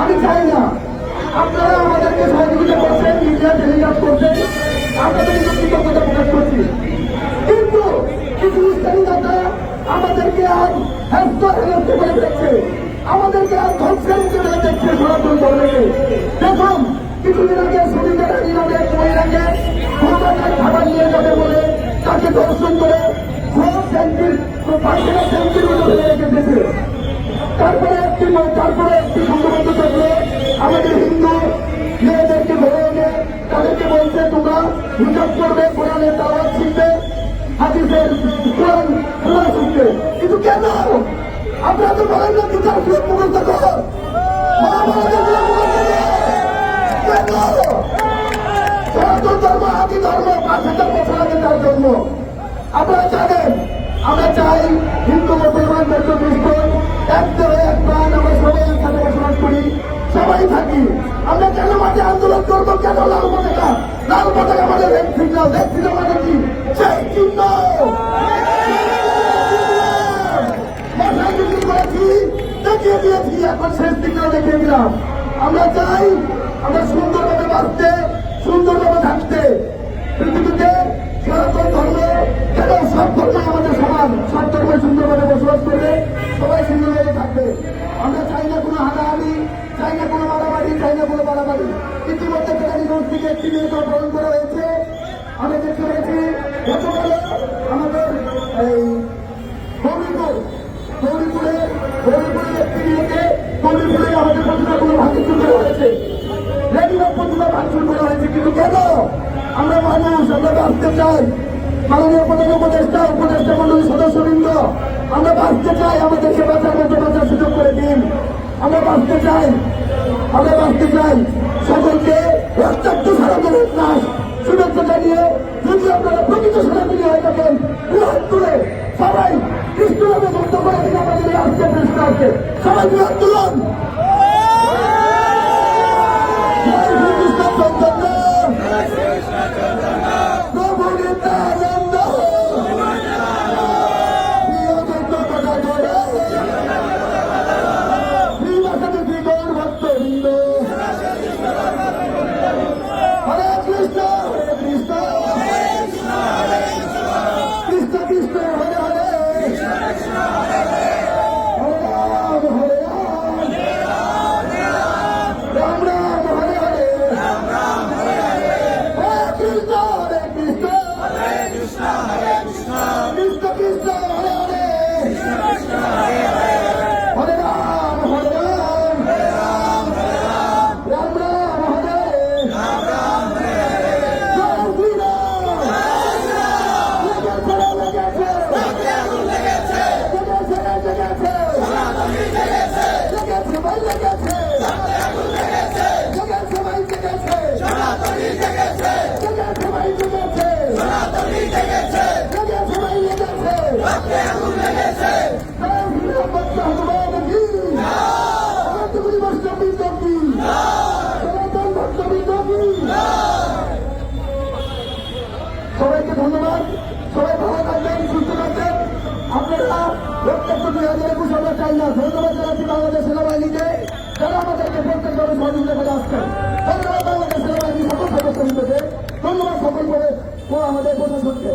আমি চাই না। আপনারা আমাদেরকে সহযোগিতা করছেন মিডিয়া টেলিগ্রাফ করছেন। আপনাদের কৃতজ্ঞতা প্রকাশ করছি। কিন্তু কিছু নেতা আমাদেরকে আর হ্যাস্ত করে দেখছে আমাদেরকে আর ধ্বংসের ফেলে দেখছে সনাতন ধর্মকে দেখুন, কিছুদিন আগে সুবিধা নামে এক মহিলাকে ক্ষমতায় খাবার নিয়ে যাবে বলে দর্শন করে সব তারপরে একটি তারপরে একটি সংঘবদ্ধ থাকলে আমাদের হিন্দু মেয়েদেরকে ধরে এনে তাদেরকে বলছে তোমরা হিসাব করবে কোরআনের দাওয়াত কিন্তু কেন আপনারা তো বলেন না কর কেন সনাতন ধর্ম আদি ধর্ম পাঁচ তার জন্ম আপনারা জানেন, আমরা চাই হিন্দু মুসলমান বৌদ্ধ এক দেহে এক প্রাণ আমরা সবাই একসাথে বসবাস করি, সবাই থাকি। আমরা কেন মাঠে আন্দোলন করব? কেন লাল পতাকা? লাল পতাকা আমাদের রেড সিগন্যাল রেড সিগন্যাল মানে কি? সেই চিহ্ন! দেখিয়ে দিয়েছি, এখন শেষ সিগন্যাল দেখিয়ে দিলাম। আমরা চাই আমরা সুন্দরভাবে বাঁচতে, সুন্দরভাবে থাকতে সবাই সুন্দরভাবে থাকবে। আমরা চাই না কোনো হানাহানি, চাই না কোনো মারামারি, চাই না কোনো মারামারি। ইতিমধ্যে কেরানীগঞ্জ থেকে একটি মেয়েকে অপহরণ করা হয়েছে। আমি দেখতে পেয়েছি, গতকালে আমাদের এই গৌরীপুর, গৌরীপুরে গৌরীপুরে একটি মেয়েকে গৌরীপুরে আমাদের প্রতিমাগুলো ভাঙচুর করা হয়েছে। রেডিও প্রতিমা ভাঙচুর করা হয়েছে। কিন্তু কেন? আমরা মানুষ আমরা বাঁচতে চাই। মাননীয় প্রধান উপদেষ্টা উপদেষ্টা মন্ডলীর সদস্যবৃন্দ আমরা বাঁচতে চাই, আমাদেরকে বাঁচার মতো বাঁচার সুযোগ করে দিন। আমরা বাঁচতে চাই, আমরা বাঁচতে চাই। সকলকে রক্তাক্ত সারা দেবেন না শুভেচ্ছা জানিয়ে যদি আপনারা প্রকৃত সেনাপতি হয়ে থাকেন, বৃহৎ করে সবাই কৃষ্ণভাবে মুক্ত করে দিন আমাদের এই আজকে পৃষ্ঠাকে সবাই বৃহৎ তুলন। প্রভু নিত্যানন্দ। প্রত্যেকটা দুই হাজার একুশ আমরা চাই না ধন্যবাদ জানাচ্ছি বাংলাদেশ সেনাবাহিনীকে। যারা আমাদেরকে প্রত্যেকভাবে সহযোগিতা করে আসছেন, ধন্যবাদ বাংলাদেশ সেনাবাহিনী সকল সদস্যবৃন্দকে ধন্যবাদ সকল করে আমাদের প্রশাসনকে।